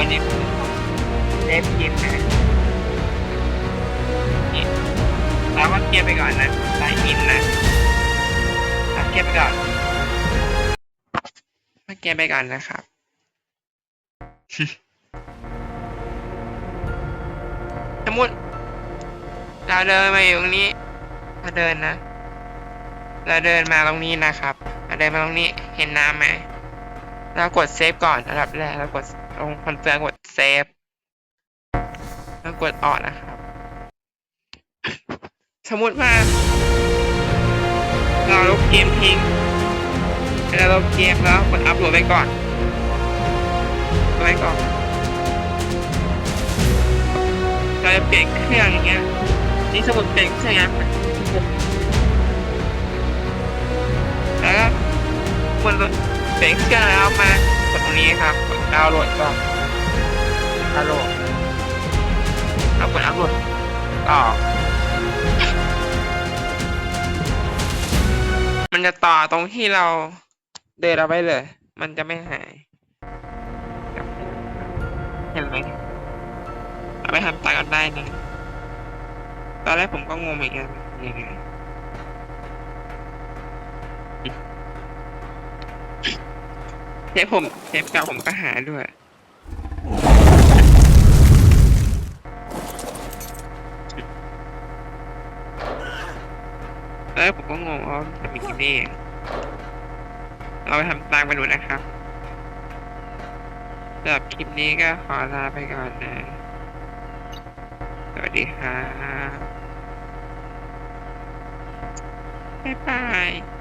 วันนี้เซฟเกมนะนี่เราก็เกียร์ไปก่อนนะสายอินนะอะเกียร์ไปก่อนมาเกียร์ไปก่อนนะครับสมมติเราเดินมาอยู่ตรงนี้เราเดินนะ เราเดินมาตรงนี้นะครับเราเดินมาตรงนี้เห็นน้ำไหม เรากดเซฟก่อนอันดับแรกเรากดลงคอนเฟิร์มกดเซฟแล้วกดออกนะครับ สมมติว่าเราลบเกมทิ้งเราลบเกมแล้วกดอัพโหลดไว้ก่อนไว้ก่อนเราจะเปลี่ยนเครื่องอย่างเงี้ยนี่สมมติเปลี่ยนเครื่องอย่างเงี้ยแล้วก็กด เปลี่ยนเครื่องแล้วมากดตรงนี้ครับกดดาวน์โหลดก่อนดาวน์โหลดแล้วกดอัพโหลดต่อมันจะต่อตรงที่เราเดินเอาไว้เลย มันจะไม่หาย เห็นไหมเอาไปทำตากันได้นะตอนแรกผมก็งงเหมือนกันยังไง เทปผมเทปเก่าผมก็หาด้วยตอนแรกผมก็งงว่าทำอย่างนี้เองเราไปทำตามกันดูนะครับสำหรับคลิปนี้ก็ขอลาไปก่อนนะ สวัสดีครับบ๊ายบาย